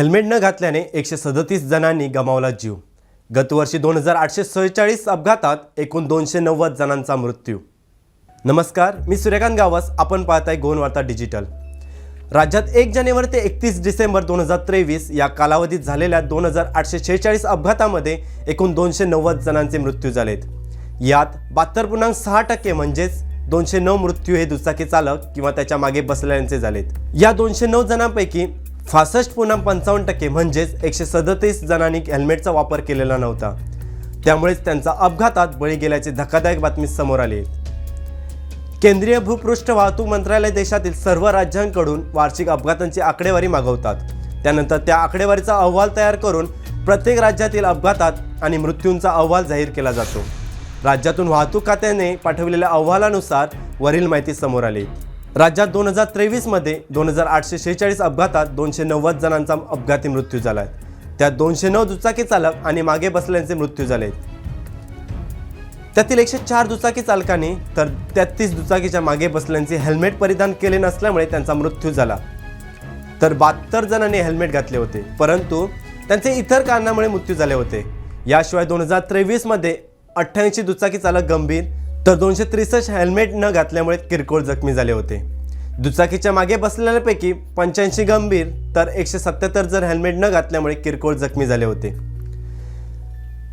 Helmet न घातल्याने एकशे सदतीस जणांनी गमावला जीव. गतवर्षी दोन हजार आठशे सेहेचाळीस अपघातात एकूण दोनशे नव्वद जणांचा मृत्यू. नमस्कार मी सूर्यकांत गावस. आपण पाहताय गोनवार्ता डिजिटल. राज्यात एक जानेवारी ते एकतीस डिसेंबर दोन हजार तेवीस या कालावधीत झालेल्या दोन हजार आठशे शेहेचाळीस अपघातामध्ये एकूण दोनशे नव्वद जणांचे मृत्यू झालेत. यात बहात्तर पूर्णांक सहा टक्के म्हणजेच दोनशे नऊ मृत्यू हे दुचाकी चालक किंवा त्याच्यामागे बसलेल्यांचे झालेत. या दोनशे नऊ जणांपैकी फासष्ट पुन्हा पंचावन्न टक्के म्हणजेच एकशे सदतीस जणांनी हेल्मेटचा वापर केलेला नव्हता. त्यामुळेच त्यांचा अपघातात बळी गेल्याची धक्कादायक बातमी समोर आली. केंद्रीय भूपृष्ठ वाहतूक मंत्रालय देशातील सर्व राज्यांकडून वार्षिक अपघातांची आकडेवारी मागवतात. त्यानंतर त्या आकडेवारीचा अहवाल तयार करून प्रत्येक राज्यातील अपघातात आणि मृत्यूंचा अहवाल जाहीर केला जातो. राज्यातून वाहतूक खात्याने पाठवलेल्या अहवालानुसार वरील माहिती समोर आली. राज्यात दोन हजार तेवीसमध्ये दोन हजार आठशे शेहेचाळीस अपघातात दोनशे नव्वद जणांचा अपघाती मृत्यू झाला आहे. त्यात दोनशे नऊ दुचाकी चालक आणि मागे बसल्यांचे मृत्यू झाले आहेत. त्यातील एकशे चार दुचाकी चालकांनी तर तेहतीस दुचाकीच्या मागे बसल्यांचे हेल्मेट परिधान केले नसल्यामुळे त्यांचा मृत्यू झाला. तर बहात्तर जणांनी हेल्मेट घातले होते परंतु त्यांचे इतर कारणामुळे मृत्यू झाले होते. याशिवाय दोन हजार तेवीसमध्ये अठ्ठ्याऐंशी दुचाकी चालक गंभीर तर दोनशे त्रेसष्ट हेल्मेट न घातल्यामुळे किरकोळ जखमी झाले होते. दुचाकीच्या मागे बसलेल्यापैकी पंच्याऐंशी गंभीर तर एकशे सत्याहत्तर जण हेल्मेट न घातल्यामुळे किरकोळ जखमी झाले होते.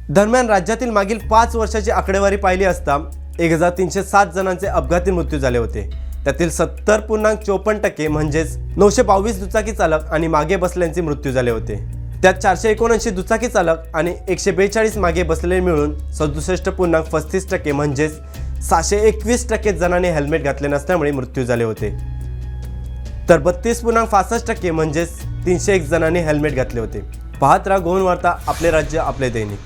दरम्यान राज्यातील मागील पाच वर्षाची आकडेवारी पाहिली असता एक हजार तीनशे सात जणांचे अपघाती मृत्यू झाले होते. त्यातील सत्तर पूर्णांक चोपन्न टक्के म्हणजेच नऊशे बावीस दुचाकी चालक आणि मागे बसल्यांचे मृत्यू झाले होते. त्यात चारशे एकोणऐंशी दुचाकी चालक आणि एकशे बेचाळीस मागे बसलेले मिळून सदुसष्ट पूर्णांक पस्तीस टक्के म्हणजेच सहाशे एकवीस टक्के जणांनी हेल्मेट घातले नसल्यामुळे मृत्यू झाले होते. तर बत्तीस पूर्णांक पासष्ट टक्के म्हणजेच तीनशे एक जणांनी हेल्मेट घातले होते. पाहत राहा गोवन वार्ता आपले राज्य आपले दैनिक.